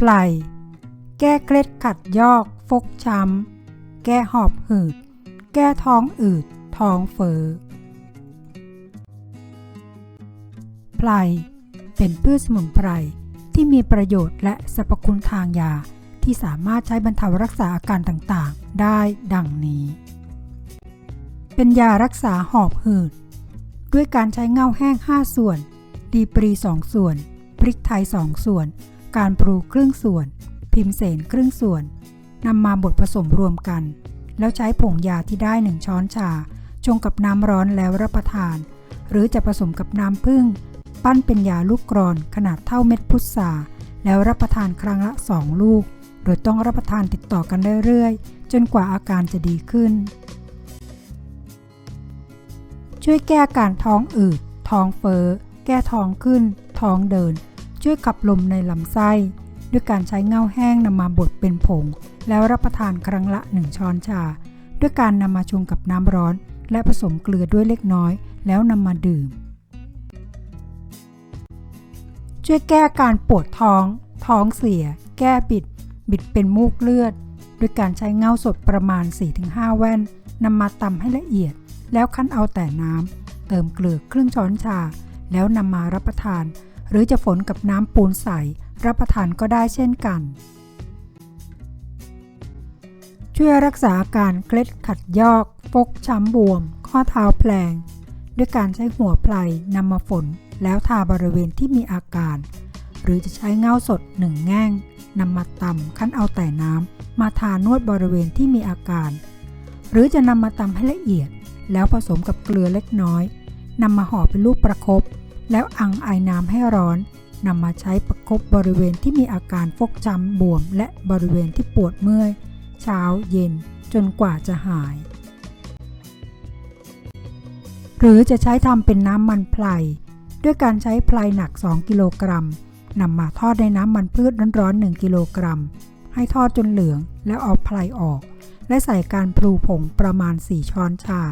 ไพลแก้เคล็ดขัดยอกฟกช้ำ แก้หอบหืด แก้ท้องอืด ท้องเฟอ้อไพลเป็นพืชสมุนไพรที่มีประโยชน์และสรรพคุณทางยาที่สามารถใช้บรรเทารักษาอาการต่างๆ ได้ดังนี้ เป็นยารักษาหอบหืด ด้วยการใช้เงาแห้ง 5 ส่วน ดีปรี 2 ส่วน พริกไทย 2 ส่วน การปรูครึ่งส่วน พิมเสนครึ่งส่วนนำมาบดผสมรวมกัน แล้วใช้ผงยาที่ได้1ช้อนชา ชงกับน้ำร้อนแล้วรับประทาน หรือจะผสมกับน้ำผึ้งปั้นเป็นยาลูกกรอนขนาดเท่าเม็ดพุทราแล้วรับประทานครั้งละ 2 ลูก โดยต้องรับประทานติดต่อกันเรื่อยๆ จนกว่าอาการจะดีขึ้น ช่วยแก้อาการท้องอืดท้องเฟอ้อแก้ท้องขึ้น ท้องเดิน วยขับลมในลำไส้ ด้วยการใช้เง่าแห้งนำมาบดเป็นผง แล้วรับประทานครั้งละ 1 ช้อนชา ด้วยการนำมาชงกับน้ำร้อน และผสมเกลือด้วยเล็กน้อย แล้วนำมาดื่ม ช่วยแก้การปวดท้อง ท้องเสีย แก้บิด บิดเป็นมูกเลือด ด้วยการใช้เงาสดประมาณ 4-5 แว่นนำมาตำให้ละเอียด แล้วคั้นเอาแต่น้ำเติมเกลือครึ่งช้อนชา แล้วนำมารับประทาน หรือจะฝนกับน้ำปูนใสรับประทานก็ได้เช่นกัน ช่วยรักษาอาการเคล็ดขัดยอก ฟกช้ำบวม ข้อเท้าแพลง ด้วยการใช้หัวไพลนำมาฝนแล้วทาบริเวณที่มีอาการ หรือจะใช้เงาสดหนึ่งแง่งนำมาตำคั้นเอาแต่น้ำมาทานวดบริเวณที่มีอาการ หรือจะนำมาตำให้ละเอียด แล้วผสมกับเกลือเล็กน้อยนำมาห่อเป็นลูกประครบ แล้วอังไอน้ำให้ร้อนนำมาใช้ประครบบริเวณที่มีอาการฟกช้ำบวม และบริเวณที่ปวดเมื่อย เช้าเย็นจนกว่าจะหาย หรือจะใช้ทำเป็นน้ำมันไพรด้วยการใช้ไพรหนัก 2 กิโลกรัมนำมาทอดในน้ำมันพืชร้อนๆ 1 กิโลกรัม ให้ทอดจนเหลืองแล้วเอาไพรออก และใส่การพลูผงประมาณ 4 ช้อนชา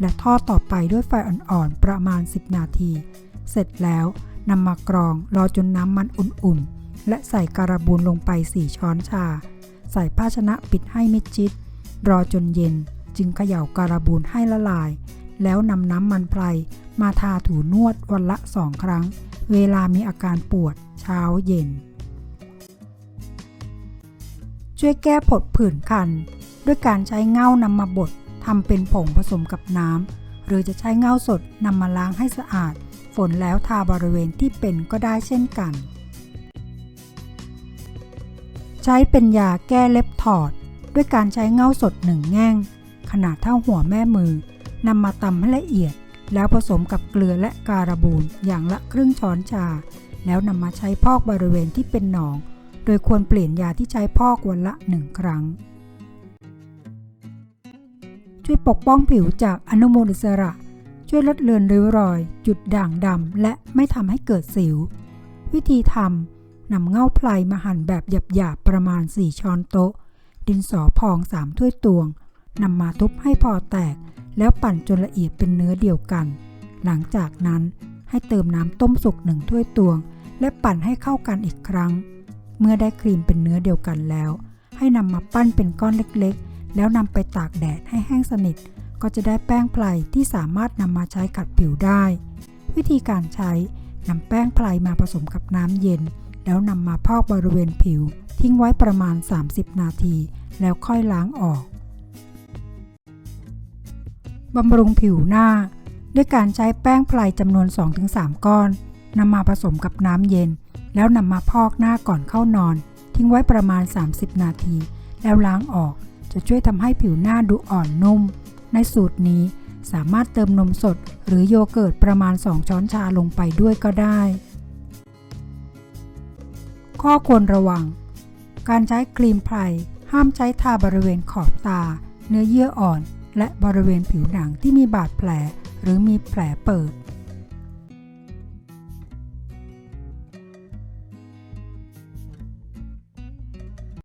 และทอดต่อไปด้วยไฟอ่อนๆ ประมาณ 10 นาที เสร็จแล้วนำมากรองรอจนน้ำมันอุ่นๆ และใส่การบูนลงไป 4 ช้อนชา ใส่ภาชนะปิดให้มิดชิด รอจนเย็นจึงเขย่าการบูนให้ละลาย แล้วนำน้ำมันไพรมาทาถูนวดวันละสองครั้ง เวลามีอาการปวดเช้าเย็น ช่วยแก้ผดผื่นคัน ด้วยการใช้เง่านำมาบดทำเป็นผงผสมกับน้ำหรือจะใช้เง่าสดนำมาล้างให้สะอาด ฝนแล้วทาบริเวณที่เป็นก็ได้เช่นกัน ใช้เป็นยาแก้เล็บถอด ด้วยการใช้เงาสดหนึ่งแง่ง ขนาดเท่าหัวแม่มือนำมาตำให้ละเอียด แล้วผสมกับเกลือและการบูนอย่างละครึ่งช้อนชา แล้วนำมาใช้พอกบริเวณที่เป็นหนอง โดยควรเปลี่ยนยาที่ใช้พอกวันละหนึ่งครั้งช่วยปกป้องผิวจากอนุมูลอิสระ ช่วยลดเลือนริ้วรอย จุดด่างดำและไม่ทำให้เกิดสิว วิธีทำนำเง่าไพลมาหั่นแบบหยาบๆประมาณ 4 ช้อนโต๊ะ ดินสอพอง 3 ถ้วยตวงนำมาทุบให้พอแตก แล้วปั่นจนละเอียดเป็นเนื้อเดียวกัน หลังจากนั้นให้เติมน้ำต้มสุกหนึ่งถ้วยตวง และปั่นให้เข้ากันอีกครั้ง เมื่อได้ครีมเป็นเนื้อเดียวกันแล้ว ให้นำมาปั้นเป็นก้อนเล็กๆ แล้วนำไปตากแดดให้แห้งสนิท ก็จะได้แป้งไพรที่สามารถนำมาใช้ขัดผิวได้ วิธีการใช้นำแป้งไพรมาผสมกับน้ำเย็น แล้วนำมาพอกบริเวณผิว ทิ้งไว้ประมาณ 30 นาที แล้วค่อยล้างออกบำรุงผิวหน้า ด้วยการใช้แป้งไพรจำนวน 2-3 ก้อนนำมาผสมกับน้ำเย็น แล้วนำมาพอกหน้าก่อนเข้านอน ทิ้งไว้ประมาณ 30 นาที แล้วล้างออกจะช่วยทำให้ผิวหน้าดูอ่อนนุ่ม ในสูตรนี้สามารถเติมนมสดหรือโยเกิร์ตประมาณ 2 ช้อนชาลงไปด้วยก็ได้ ข้อควรระวัง การใช้ครีมไพรห้ามใช้ทาบริเวณขอบตา เนื้อเยื่ออ่อน และบริเวณผิวหนังที่มีบาดแผล หรือมีแผลเปิด